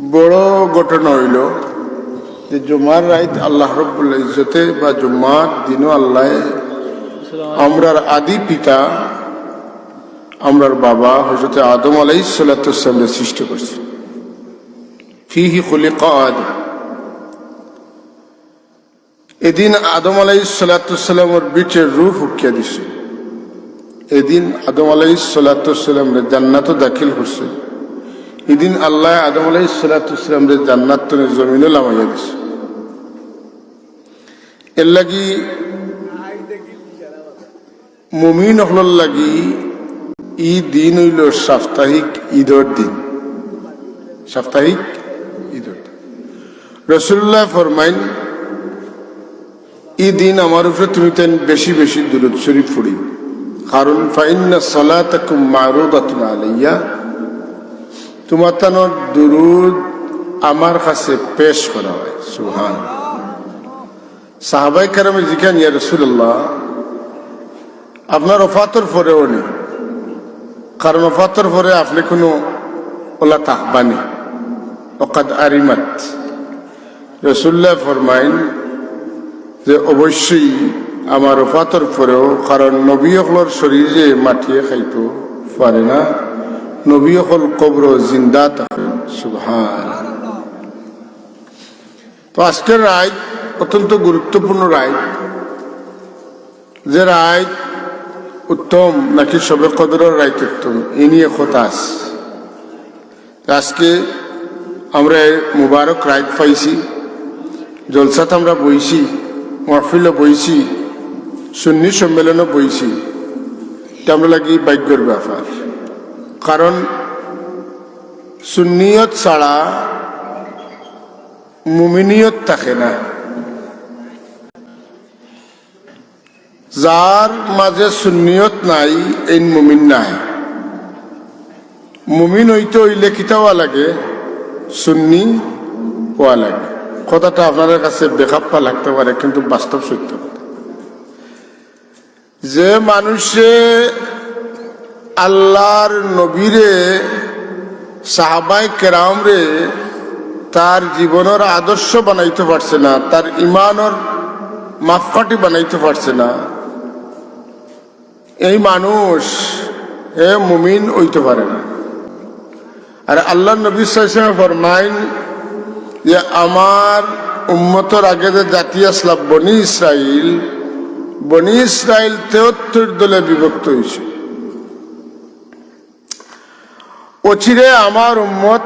বড় ঘটনা হইল যে জুমার রাইত আল্লাহ রব্বুল ইজ্জতে বা জুমার দিনও আল্লাহ আমরার আদি পিতা, আমরার বাবা হজরত আদম আলাই সাল্লাতামের সৃষ্টি করছে। ফিহি খুলিকা আদম। এদিন আদম আলাই সাল্লাতামের বিচের রূপ উকিয়া দিছে। এদিন আদম আলাই সাল্লাতামের জান্নাত দাখিল করছে। এদিন আল্লাহ আদম আলাই সাল্লাতামের জান্নাত জমিনে লামাইয়া দিছে। এর লাগি মুমিন হল লাগি ই দিন হইল সাপ্তাহিক ঈদর দিন। সাপ্তাহিক ঈদর রসুল্লাহ ফরমাইন, ই দিন আমার উপরে তুমি তেন বেশি বেশি দূরত শরীফ পড়ি কারণ ফাইন্না সালাতাকুম মারুদাতুন আলাইয়া তোমার তানোর দুরুদ আমার কাছে পেশ করা হয় সুহান সাহাবাই কারামে জিজ্ঞান ইয়া রসুল্লাহ আপনার অফাতর পরেও নেই। কারণ অফাতর পরে আপনি কোনো ওলা তাহবানি। অকাদ আরিমাত। রসুল্লাহ ফরমাইন যে অবশ্যই আমার অফাতর পরেও, কারণ নবী অকলর শরীরে মাটিয়ে খাইতো পারে না। নবী অকল কবর জিন্দা থাকে সুভান তো আজকের রায় অত্যন্ত গুরুত্বপূর্ণ রায়। যে রায় উত্তম নাকি সবে কদরের রায় উত্তম, এ নিয়ে খতাস আজকে আমরা মুবারক রায় পাইছি, জলসাত আমরা বইছি, মহফিলে বইছি, সুন্নি সম্মেলনও বইছি। এটা আমরা লাগি ভাগ্যর ব্যাপার। কারণ সুন্নিয়ত ছাড়া মুমিনিয়ত থাকে না। যার মাঝে সুন্নিয়ত নাই, এই মুমিন নাই। মুমিন হইতে হইলে কিতাওয়া লাগে? সুন্নি হওয়া লাগে। কথাটা আপনাদের কাছে বেখাপ্পা লাগতে পারে, কিন্তু বাস্তব সত্য যে মানুষে আল্লাহর নবীরে সাহাবাই কেরাম রে তার জীবনের আদর্শ বানাইতে পারছে না, তার ইমানের মাপকাঠি বানাইতে পারছে না। এই মানুষ, এ মুমিন হইতে পারে না। আর আল্লাহ নবী সাল্লাল্লাহু ফরমাইন যে, আমার উম্মতর আগে যে জাতি আসলাম, বনি ইসরাইল বনি ইসরাইল তেহত্তর দলে বিভক্ত হয়েছে অচিরে আমার উম্মত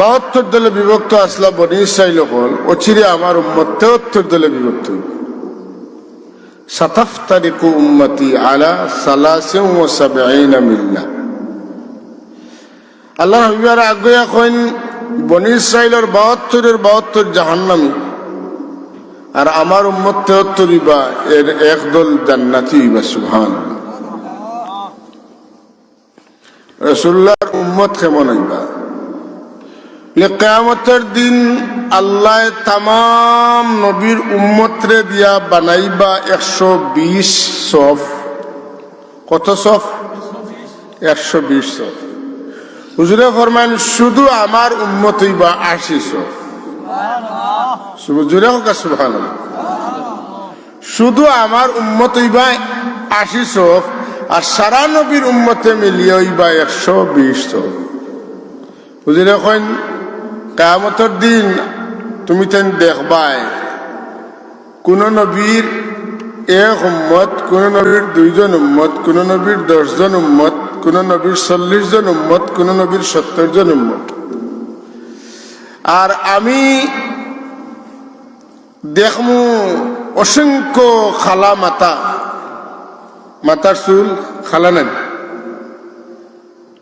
বাহাত্তর দলে বিভক্ত, আসলা বনি ইসরাইল হল। অচিরে আমার উম্মত তেহত্তর দলে বিভক্ত হইব সাতাফতারিকু উম্মতি আলা মিল্লা। আল্লাহ হাবিবার আগে এখন বনি ইসরাইলের বাহাত্তরের বাহাত্তর জাহান্নামি। আর আমার উম্মত তেহত্তরই বা এর একদল জান্নাতি বা সুহান রসুল্লাহর উম্মত কেমন হইবা কেয়ামতের দিন আল্লাহ তাম নবীর উম্মতরে দিয়া বানাইবা একশো বিশ সফ। কত সফ? একশো বিশ সফ। হুজুরে ফরমান শুধু আমার উম্মত হইবা আশি সফ। জুড়ে হোক সুভান শুধু আমার উম্মত হইবা আশি সফ আর সারা নবীর উম্মতে মিলিয়ে বা একশো বিশ সফ হুজুরে কইন কামতর দিন তুমি তেন দেখবাই, কোন নবীর এক উম্মত, কোন নবীর দুইজন উম্মত, কোন নবীর দশজন উম্মত, কোন নবীর চল্লিশ জন উম্মত, কোন নবীর সত্তর জন উম্মত। আর আমি দেখমু অসংখ্য খালা মাতা মাতার চুল খালা নেন।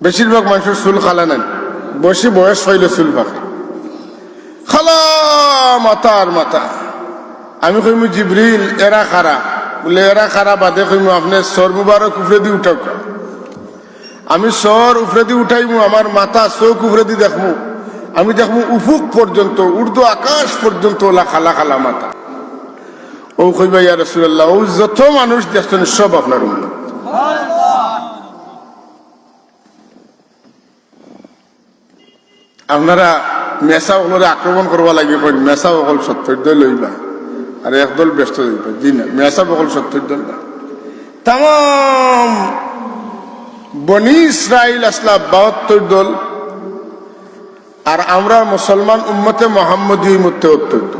বেশিরভাগ মানুষের চুল খালা নেন। বেশি বয়স হইলে চুল পাকে খালা মাতা আর মাতা আমি কইমু, জিব্রিল, এরা খারা। বলে, এরা খারা বাদে কইমু, আপনি সর মুবারক উফরে দি উঠাও আমি সর উফরে দি উঠাইমু, আমার মাথা চোখ উফরে দি দেখমু। আমি দেখমু, উফুক পর্যন্ত, উর্দু আকাশ পর্যন্ত ওলা খালা খালা মাথা। ও কইবা, ইয়া ও যত মানুষ দেখছেন সব আপনার উন্নত আপনারা মেসা সকলরে আক্রমণ করবা লাগে কই, মেসা সকল সত্তর্য লইবা আর একদল ব্যস্ত হইবা, জি না, মেসা সকল সত্তর্য না। তাম, বনি ইসরাইল আসলা বাহাত্তর দল, আর আমরা মুসলমান উম্মতে মোহাম্মদী মধ্যে অত্যন্ত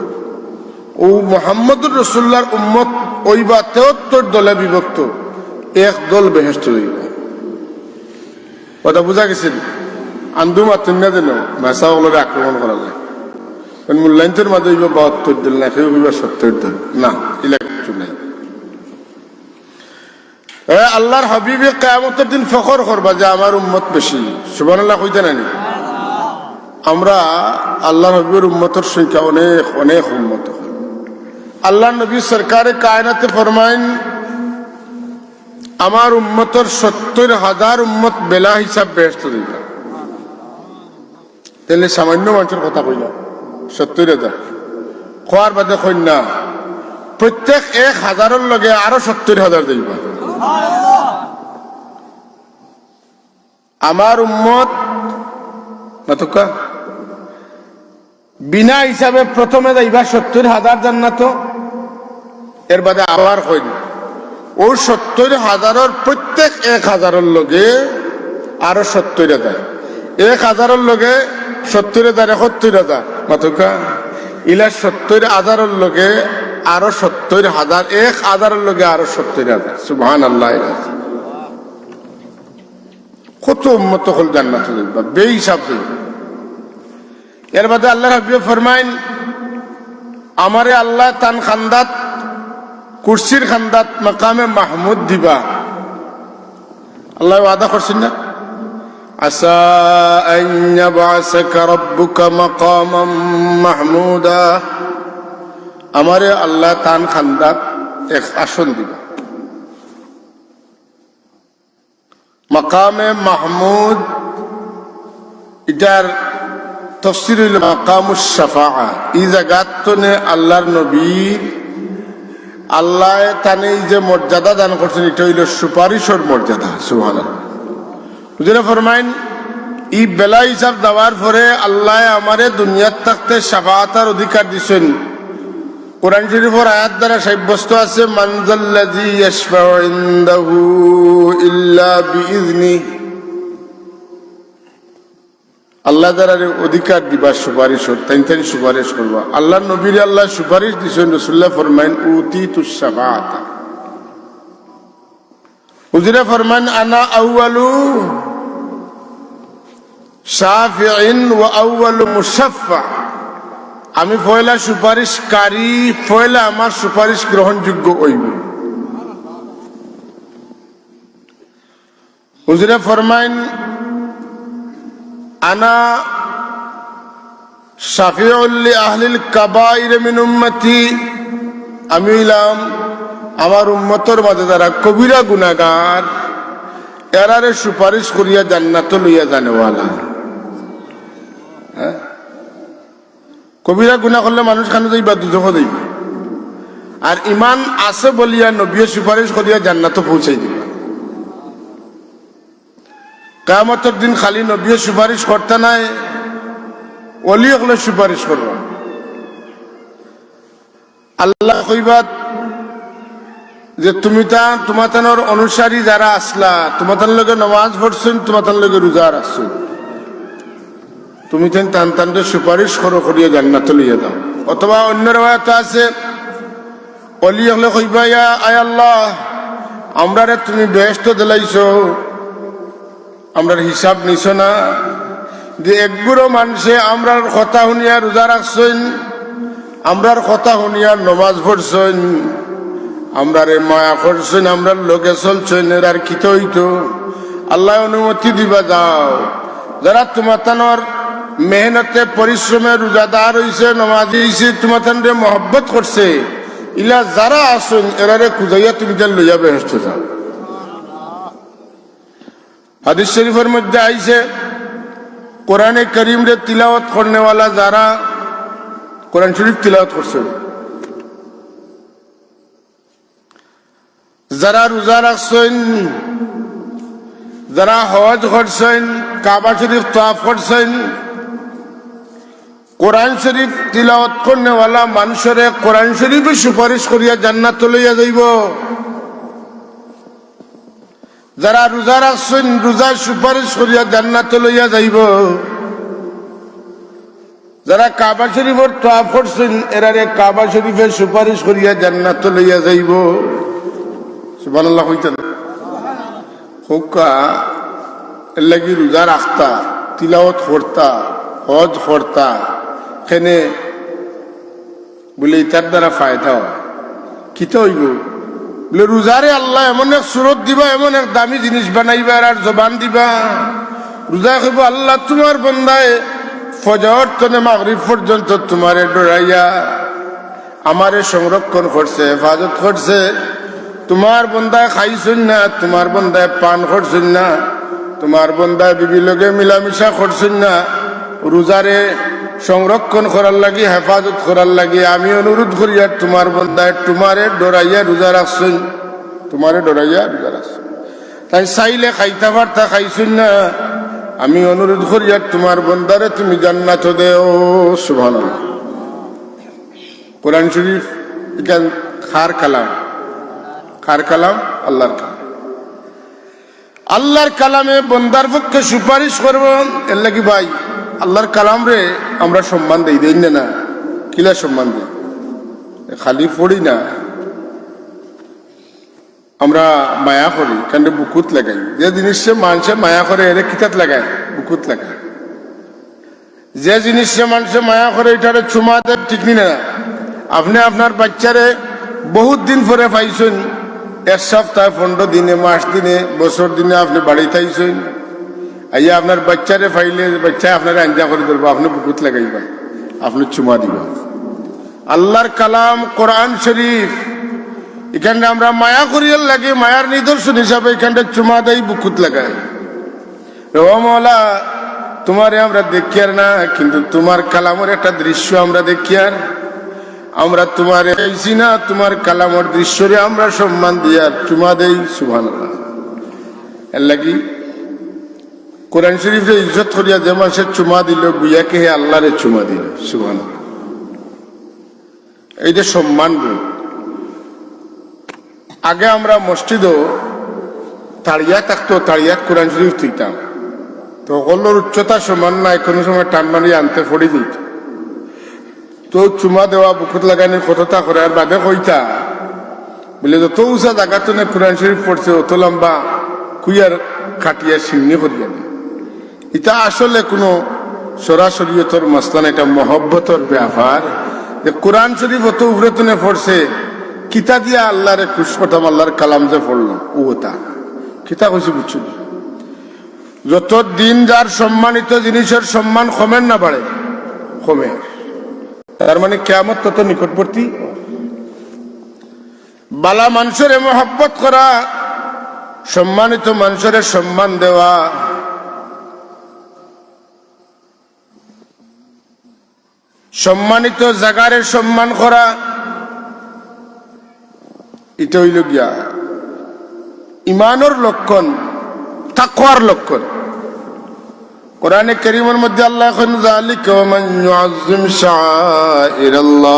ও মোহাম্মদুর রসুল্লার উম্মত ওই বা তেহত্তর দলে বিভক্ত। এক দল বেহেস্ত হইব কথা বুঝা গেছিল আন্দু মাতুন না যেন মেসা ওগুলোর আক্রমণ করা যায় কারণ মূল্যায়নদের মাঝে বাহাত্তর দল, না কেউ হইব সত্তর দল। না ইলা কিছু নাই। আল্লাহর হাবিবে কেয়ামতের দিন ফখর করবা যে আমার উম্মত বেশি। সুবান কইতে নানি আমরা আল্লাহ নবীর উম্মতের সংখ্যা অনেক অনেক উন্মত আল্লাহ নবী সরকারে কায়নাতে ফরমাইন, আমার উম্মতর সত্তর হাজার উম্মত বেলা হিসাব ব্যস্ত দিল তাহলে সামান্য মানুষের কথা কইল, সত্তর হাজার। খোয়ার বাদে কন্যা, প্রত্যেক এক হাজারের লগে আরও সত্তর হাজার দিবা। আমার উম্মত নতুকা বিনা হিসাবে প্রথমে যাইবা সত্তর হাজার জান্নাত, এর বাদে আবার হইল ও সত্তর হাজারের প্রত্যেক এক হাজারের লগে আরও সত্তর হাজার। এক হাজারের লগে সত্তর হাজার, একাত্তর হাজার। মাতুকা, ইলা সত্তর হাজারের লগে আরও সত্তর হাজার, এক হাজারের লগে আরও সত্তর হাজার। সুবহান আল্লাহ কত উন্মত হল জান্নাত বে হিসাব দেখবা এর বাদে আল্লাহ হাবিব ফরমাইন, আমারে আল্লাহ তান খান্দাত, কুরসির খান্দাত, মাকামে মাহমুদ দিবা। আল্লাহ আদা করছেন না? আসা মাহমুদা। আমারে আল্লাহ তান খান্দাত এক আসন দিবা। মাকামে মাহমুদ, এটার তফসির হইল মাকামুস সাফা এই জায়গাত তনে আল্লাহর নবীর আল্লাহ তানে যে মর্যাদা দান করছেন, এটা হইল সুপারিশর মর্যাদা সুহান বুঝলে ফরমাইন ই বেলা হিসাব দেওয়ার পরে আল্লাহ আমারে দুনিয়ার থাকতে সাফাতার অধিকার দিছেন। কোরআন শরীফের আয়াত দ্বারা সাব্যস্ত আছে মানজাল্লাজি ইয়াশফাউ ইনদাহু ইল্লা বিইذনি আল্লাহ দ্বারা অধিকার দিবার সুপারিশ তাই তাই সুপারিশ করবা। আল্লাহ নবীর আল্লাহ সুপারিশ দিছেন রসুল্লাহ ফরমাইন উতি তুসাবাত হুজুরে ফরমান আনা আউয়ালু শাফিইন ওয়া আউয়ালু মুশাফফা আমি পয়লা সুপারিশকারী, পয়লা আমার সুপারিশ গ্রহণযোগ্য হইব। হুজুরে ফরমাইন আনা শাফিউল্লি আহলিল কাবাইর মিন উম্মতি আমি হইলাম আমার উম্মতর মাঝে যারা কবিরা গুনাগার এরারে সুপারিশ করিয়া জান্নাত লইয়া জানেওয়ালা হ্যাঁ কবিরা গুণা করলে মানুষ খানো যাইবা দুজক যাইবা আর ইমান আছে বলিয়া নবীয় সুপারিশ করিয়া জান্নাত পৌঁছাই দিবা। কামতের দিন খালি নবীয় সুপারিশ করতে নাই অলি হলে সুপারিশ করবা আল্লাহ কইবাত যে তুমি তা তোমাতানোর অনুসারী যারা আসলা তোমাতার লগে নমাজ পড়ছেন তোমাতার লগে রোজা রাখছেন। তুমি তেন টান টানতে সুপারিশ করো, করিয়া জান্নাত লইয়া দাও অথবা অন্য রেওয়ায়ত আছে অলি হলে কইবা আয় আল্লাহ আমরারে তুমি বেহেস্ত দিলাইছো আমরার হিসাব নিছ না। যে একগুড়ো মানুষে আমরার কথা শুনিয়া রোজা রাখছেন আমরার কথা শুনিয়া নমাজ পড়ছেন আমরারে মায়া করছেন আমরার লোকে চলছেন এর আর কিত আল্লাহ অনুমতি দিবা যাও। যারা তোমার তানোর মেহনতে, পরিশ্রমে রোজাদার হইছে, নমাজি হইছে তোমার তানরে মহব্বত করছে, ইলা যারা আসুন, এরারে কুজাইয়া তুমি যেন লইয়া বেহস্ত যাও। হাদিস শরীফের মধ্যে আইছে, কোরআনে করিম রে তিলাওয়াত করনেওয়ালা যারা কোরআন শরীফ তিলাওয়াত করছে। যারা রোজা রাখছেন, যারা হজ করছেন, কাবা শরীফ তাফ করছেন, কোরআন শরীফ তিলাওয়াত করনেওয়ালা মানুষরে কোরআন শরীফে সুপারিশ করিয়া জান্নাত লইয়া যাইব। যারা রোজা রাখছেন রোজা সুপারিশ করিয়া জান্নাত লইয়া যাইব। যারা কাবা শরীফের তোয়াফ করছেন, এরারে কাবা শরীফের সুপারিশ করিয়া জান্নাত লইয়া যাইব। সুবহানাল্লাহ কইতেন। এর লাগি রোজা রাখতা, তিলাওয়াত করতা, হজ করতা এখানে বলে এটার দ্বারা ফায়দা হয়। কিতা হইব? বলে রোজারে আল্লাহ এমন এক সুরত দিবা, এমন এক দামি জিনিস বানাইবা, আর জবান দিবা। রোজা কইব, আল্লাহ, তোমার বন্দায় ফজর তনে মাগরিব পর্যন্ত তোমারে ডরাইয়া আমারে সংরক্ষণ করছে, হেফাজত করছে। তোমার বন্দায় খাইছুন না, তোমার বন্দায় পান করছুন না, তোমার বন্দায় বিবি লগে মিলামিশা করছুন না। রোজারে সংরক্ষণ করার লাগি, হেফাজত করার লাগি। আমি অনুরোধ করি, আর তোমার বন্দায় তোমারে ডরাইয়া রোজা রাখছুন তোমারে ডরাইয়া রোজা রাখছুন তাই চাইলে খাইতে পারতা খাইছুন না। আমি অনুরোধ করি, আর তোমার বন্দারে তুমি জান্নাত দেও সুভান কোরআন শরীফ এখান খার কালাম। খার কালাম, আল্লাহর কালাম। আল্লাহর কালামে বন্দার পক্ষে সুপারিশ করব। এর লাগি ভাই আল্লাহর কালাম রে আমরা সম্মান দেই দেই না কিলা সম্মান দিই? খালি পড়ি না। আমরা মায়া করি, কেন বুকুত লাগাই? যে জিনিসে মানুষে মায়া করে, এর কিতাত লাগায়? বুকুত লাগায়। যে জিনিসে মানুষে মায়া করে, এটারে চুমা দেয়, ঠিক না আপনি আপনার বাচ্চারে বহুত দিন পরে পাইছেন, এক সপ্তাহ পনেরো দিনে, মাস দিনে, বছর দিনে আপনি বাড়িতে আইছেন আইয়া আপনার বাচ্চারে ফাইলে, বাচ্চা আপনার আঞ্জা করে ধরবো আপনি বুকুত লাগাইবা, আপনি চুমা দিবা। আল্লাহর কালাম কোরআন শরীফ, এখানে আমরা মায়া করিয়ার লাগে, মায়ার নিদর্শন হিসাবে এখানটা চুমা দেয় বুকুত লাগাই। ও মৌলা, তোমারে আমরা দেখি আর না, কিন্তু তোমার কালামের একটা দৃশ্য আমরা দেখি আর। আমরা তোমার না, তোমার কালামর দৃশ্যরে আমরা সম্মান দিই আর চুমা দেই সুভান এর লাগি কোরআন শরীফে ইজ্জত করিয়া যে মানুষের চুমা দিল গুইয়াকে হে আল্লাহরে চুমা দিল? সুভান এইটা সম্মান আগে আমরা মসজিদও তাড়িয়া থাকতো, তাড়িয়া কোরআন শরীফ তুইতাম তো ওগুলোর উচ্চতা সমান নাই, কোনো সময় টান মারিয়ে আনতে পড়ে দিত। তো চুমা দেওয়া, বুকুত লাগানি কতটা করে আর বাদে কইতা, বলে যত উঁচা জায়গা তো না কোরআন শরীফ পড়ছে, অত লম্বা কুইয়ার খাটিয়া সিমনি করিয়া এটা আসলে কোনো সরাসরিয়তর মস্তান এটা মহব্বতর ব্যাপার যে কোরআন শরীফ অত উপরে তুনে পড়ছে, কিতা দিয়া আল্লাহরে খুশ আল্লাহর কালাম যে পড়ল ও তা কিতা কইছি বুঝছ? যত দিন যার সম্মানিত জিনিসের সম্মান কমেন না বাড়ে, কমে। তার মানে কেমন তত নিকটবর্তী। বালা মানুষের মহব্বত করা, সম্মানিত মানুষের সম্মান দেওয়া। সম্মানিত জাগারে সম্মান করা এটা হইল গিয়া ইমানোর লক্ষণ তাকওয়ার লক্ষণ কোরআনে করিমের মধ্যে আল্লাহ এখন যালিকা ওমান ইউআযযিম শাআইরাল্লাহ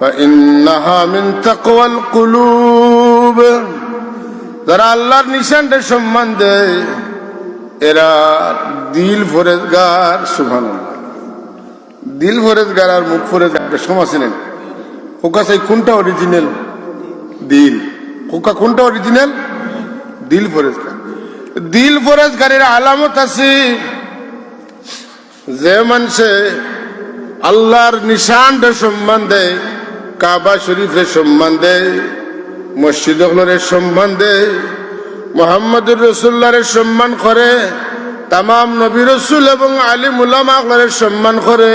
فإنها من تقوى القلوب যারা আল্লাহর নিশানটা সম্মান দেয় এরা দিল ফরেজগার সুবহানাল্লাহ দিল ফরেজগার আর মুখ ফরেজগার সমাজ নেন ওকা সেই কোনটা অরিজিনাল দিল। ওকা কোনটা অরিজিনাল দিল ফরেজ ফরেজগার দিল ফরেজ ফরেজগারের আলামত আছে যে মানুষে আল্লাহর নিশানটা সম্মান দেয় কাবা শরীফের সম্মান দেয় মসজিদ সম্মান দেয় মোহাম্মদুর রসুল্লাহের সম্মান করে তামাম নবী রসুল এবং আলিম উলামাগলের সম্মান করে।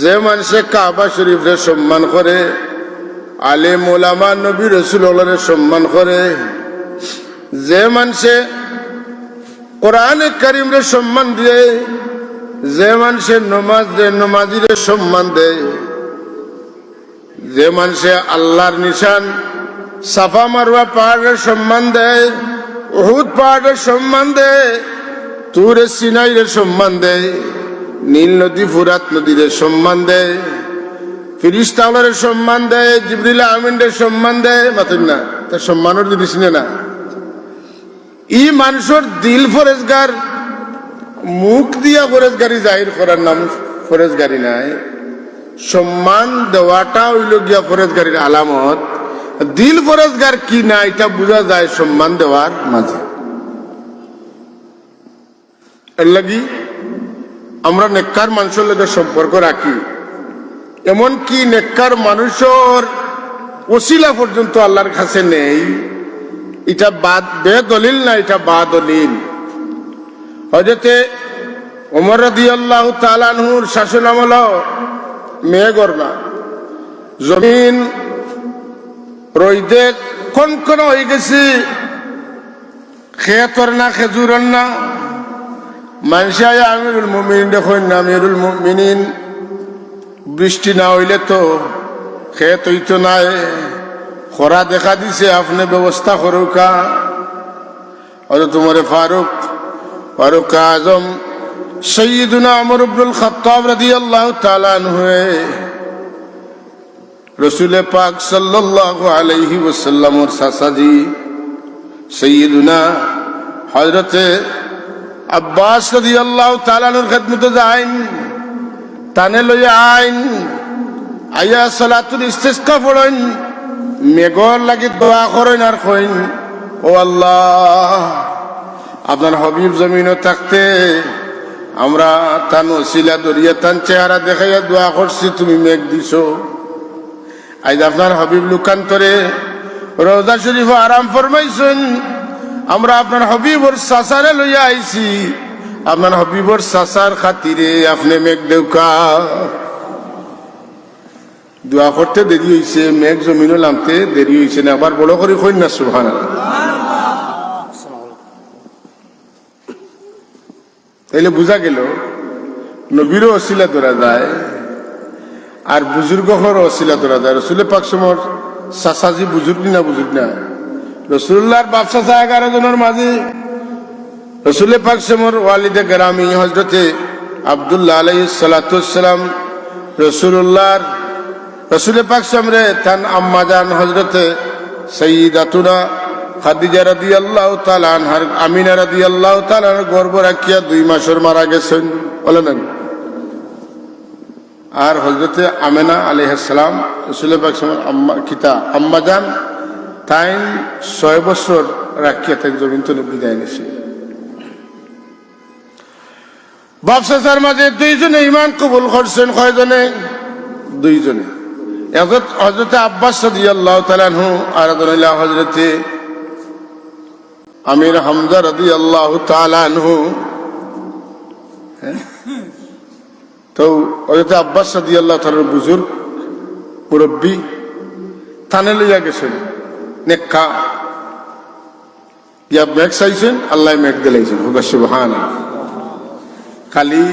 যে মানুষে কাবা শরীফের সম্মান করে আলিম উলামা নবী রসুলের সম্মান করে। যে মানুষে কোরআনে করিমরে সম্মান দিয়ে, যে মানুষে নমাজ দেয় নমাজিরে সম্মান দেয়। যে মানুষে আল্লাহর নিশান, সাফা মারুয়া পাহাড়ের সম্মান দেয়, উহুদ পাহাড়ের সম্মান দেয়। তুরে সিনাইয়ের সম্মান দেয়, নীল নদী ফুরাত নদীরে সম্মান দেয় ফিরিস্তাওয়ালের সম্মান দেয়, জিবরিল আমিনের সম্মান দেয়, মাতুন না তার সম্মানের জিনিস নে না। ই মানুষের দিল ফরেজগার, মুখ দিয়া ফরেজগারি জাহির করার নাম ফরেজগারি নাই। সম্মান দেওয়াটা হইল গিয়া ফরেজগারির আলামত। দিল ফরেজগার কি না এটা বোঝা যায় সম্মান দেওয়ার মাঝে। এর লাগি আমরা নেককার মানুষের লগে সম্পর্ক রাখি। এমন কি নেককার মানুষের ওসিলা পর্যন্ত আল্লাহর কাছে নেই। এটা বাদ বে দলিল না, এটা বা দলিল হজরতে ওমর রদি আল্লাহ তালানহুর শাসন আমল মেঘর না জমিন রইদে কোন কোন হয়ে গেছে। খেতর না খেজুরর না। মানুষে আমিরুল মুমিনিন দেখুন আমিরুল মুমিনিন। বৃষ্টি না হইলে তো খেত হইতো নাই খরা দেখা দিছে, আপনি ব্যবস্থা করুকা হয়তো তোমার ফারুক ফারুক আজম, সৈয়দুনা আমর আব্দুল খত্তাব রাদিয়াল্লাহু তাআলা হয়ে রসুল পাক সাল্লাল্লাহু আলাইহি ওয়াসাল্লামর সাসাজি সৈয়দুনা হযরতে আব্বাস রাদিয়াল্লাহু তাআলার খেদমতে যাইন তানে লই আইন আয়া সালাতুল ইস্তিসকা পড়েন মেঘর লাগি দোয়া করেন আর কইন, ও আল্লাহ, আপনার হবিব জমিনও থাকতে, আমরা তান ওসিলা দরিয়া তান চেহারা দেখাইয়া দোয়া করছি, তুমি মেঘ দিছো। আজ আপনার হবিব লুকান্তরে রোজা শরীফ আরাম ফরমাইছেন আমরা আপনার হবিবর সাসারে লইয়া আইছি। আপনার হবিবর সাসার খাতিরে আপনি মেঘ দেউকা। দোয়া করতে দেরি হয়েছে মেঘ জমিনও নামতে দেরি হয়েছে না, আবার বড় করে কই না সুহান তাইলে বোঝা গেল, নবীরও অশিলা ধরা যায়, আর বুজুর্গ হর অশিলা ধরা যায়। রসুলের পাক সমর সাসাজি বুজুর্গ না বুজুর্গ না। রসুল্লাহর বাপসা চা এগারো জনের মাঝে রসুল পাক সমর ওয়ালিদে গ্রামী হজরতে আবদুল্লাহ আলাই সালাতাম রসুল্লাহর, রসুল পাক সমরে তান আম্মাজান হজরতে সঈদাতুনা খাদিজা রাদি আল্লাহ তালানহার আমিনা রাদি আল্লাহ তালান গর্ব রাখিয়া দুই মাসের মারা গেছেন। বলে নেন আর হজরতে আমেনা আলিহাসালাম রসুল পাক আম্মা, কিতা আম্মাজান তাইন ছয় বছর রাখিয়া তাই জমিন তো বিদায় নিছে। বাপসার মাঝে দুইজনে ইমান কবুল করছেন কয়জনে? দুইজনে। হজরতে আব্বাস সদি আল্লাহ তালানহু আর হইলা হজরতে আমির হামজা রদি আল্লাহ তালানহু তো হজরতে আব্বাস সদি আল্লাহ তালার বুজুর্গ, মুরব্বী থানে লইয়া গেছেন। নেকা ইয়া মেঘ চাইছেন, আল্লাহ মেঘ দিলাইছেন। হুকা সুবহান কালি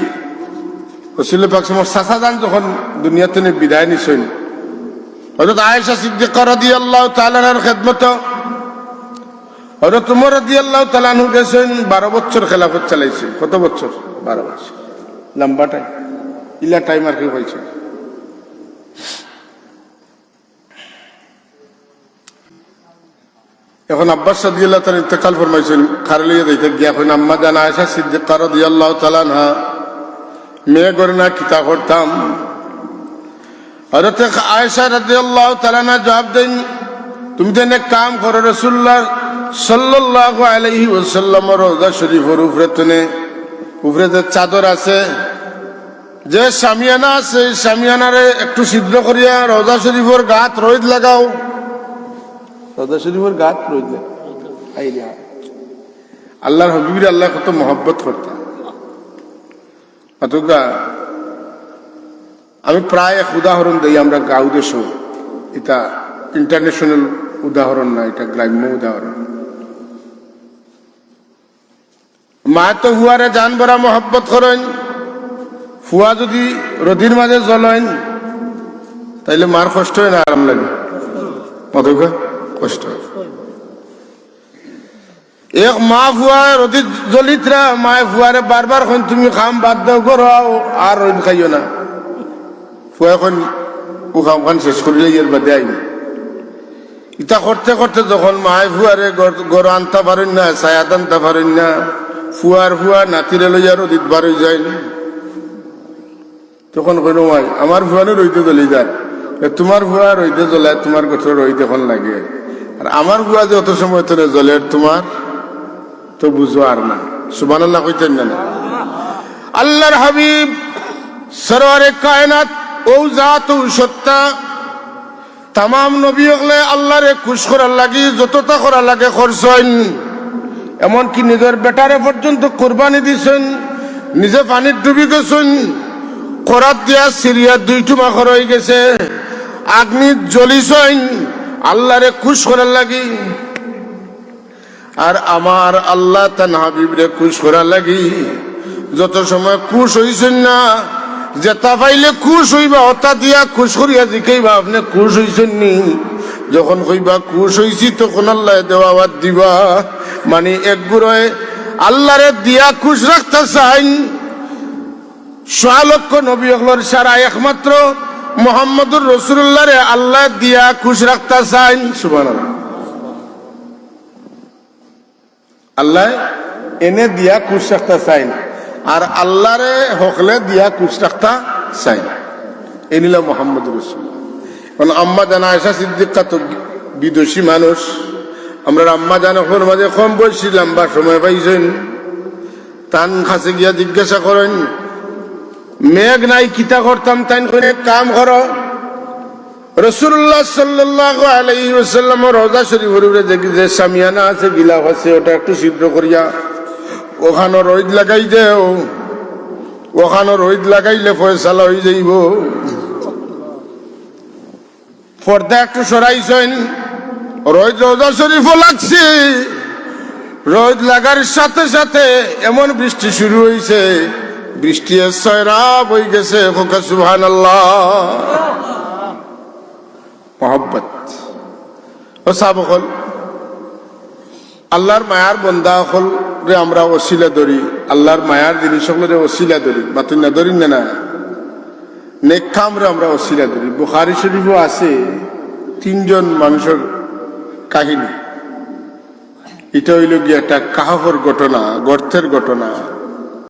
রসুল পাক সমর সাসা যান যখন দুনিয়াতে বিদায় নিছেন। হজরত আয়েশা সিদ্দিকা রাদিয়াল্লাহু তাআলার খেদমত। হজরত উমর রাদিয়াল্লাহু তাআলাহু গেছেন, বারো বছর খেলাফত চালাইছে। কত বছর? বারো বছর। লম্বা টাইম ইলা টাইম আর কি হয়েছে? এখন আব্বাস সাদিয়াল্লাহ তার ইন্তেকাল ফরমাইছেন, খারলিয়ে দিতে গিয়া এখন আম্মা জানা আয়সা সিদ্দিকা রাদিয়াল্লাহু তাআলা না মেয়ে করে না কিতা করতাম হযরত আয়েশা রাদিয়াল্লাহু তাআলা না জবাব দেন, তুমি তো এক কাম করো, রাসূলুল্লাহ সাল্লাল্লাহু আলাইহি ওয়াসাল্লাম রওজা শরীফের উপরে তনে উপরে যে চাদর আছে, যে সামিয়ানা আছে সামিয়ানারে একটু সিদ্ধ করিয়া রওজা শরীফের গাত রোদ লাগাও রওজা শরীফের রোদ লাগাও আল্লাহর হবিবির আল্লাহ কত মহব্বত করতাম অতগা আমি প্রায় এক উদাহরণ দিই আমরা গাঁও দেশ এটা ইন্টারন্যাশনাল উদাহরণ না, এটা গ্রাম্য উদাহরণ। মা তো হুয়ারে জান বরা মহব্বত করেন ফুয়া যদি রদির মাঝে জ্বলেন, তাইলে মার কষ্ট হয় না, আরাম লাগে। অতগা কষ্ট। এক মা ফুয়ার অতি জলিতরা মায় ফুয়ারে বারবার খন তুমি খাম দাও করো আর রইন খাইও না। ফুয়া এখন ও খান শেষ করিলে ইয়ের বাদে আইন ইটা করতে করতে যখন মায় ফুয়ারে গড় আনতে পারেন না ছায়াত আনতে পারেন না ফুয়ার ফুয়া নাতিরে লইয়ার অতীত বার হয়ে যায়। তখন মাই আমার ফুয়ানো রইতে চলে যায়। তোমার ফুয়া রইতে জ্বলায় তোমার কথা রইতে এখন লাগে। আর আমার ফুয়া যে অত সময় তোরে জ্বলে তোমার তো বুঝো আর না। সুবান আল্লাহ কইতেন না আল্লাহর হাবিব সরোয়ারে কায়নাত, ও জাত, ও সত্তা তাম নবী হলে আল্লাহরে খুশ করার লাগি, যতটা করা লাগে খরচইন এমনকি নিজের বেটারে পর্যন্ত কোরবানি দিছেন, নিজে পানির ডুবি গেছেন করাত দিয়া সিরিয়া দুই টুমা হয়ে গেছে আগ্নি জ্বলিছইন আল্লাহরে খুশ করার লাগি। আর আমার আল্লাহ তান হাবিবরে খুশ করার লাগি। যত সময় খুশ হইছেন না, যেটা পাইলে খুশ হইবা অতা দিয়া খুশ করিয়া দিকেইবা আপনি খুশ হইছেন নি। যখন কইবা খুশ হইছি, তখন আল্লাহ দেওয়া বাদ দিবা। মানে এক গুড়ে আল্লাহরে দিয়া খুশ রাখতে চাইন। সোয়ালক্ষ নবী হলর সারা একমাত্র মোহাম্মদুর রসুল্লাহরে আল্লাহ দিয়া খুশ রাখতে চাইন সুবান আল্লাহ এনে দিয়া খুশ রাখতে চাইন আর আল্লাহরে হকলে দিয়া খুশ রাখতে চাইন এনিলা মোহাম্মদ রসুল কারণ আম্মা জানা আয়সা সিদ্দিকা তো বিদোষী মানুষ। আমরা আম্মা জানা ওর মাঝে কম বয়সী লম্বা সময় পাইছেন। তান কাছে গিয়া জিজ্ঞাসা করেন মেঘ নাই কিতা করতাম তাই করে কাম করো রসুল্লাহ সাল্লাহ আলাইসাল্লাম রোজা শরীফের উপরে দেখি যে সামিয়ানা আছে গিলাফ আছে ওটা একটু ছিদ্র করিয়া। ওখানে রোদ লাগাই দেও। ওখানে রোদ লাগাইলে ফয়সালা হয়ে যাইব। পর্দা একটু সরাইছেন রোদ রোজা শরীফও লাগছে। রোদ লাগার সাথে সাথে এমন বৃষ্টি শুরু হয়েছে বৃষ্টি ছয়রা বই গেছে, খোকা সুহান মহব্বত। ও সাবকল, আল্লাহর মায়ার বন্দা হল রে আমরা অশিলা ধরি। আল্লাহর মায়ার জিনিস সকলে অশিলা ধরি। মাতুন না ধরি না। নেক কাম রে আমরা অশিলা ধরি। বুখারি শরীফও আছে তিনজন মানুষের কাহিনী। এটা হইল গিয়ে একটা কাহাফর ঘটনা, গর্তের ঘটনা।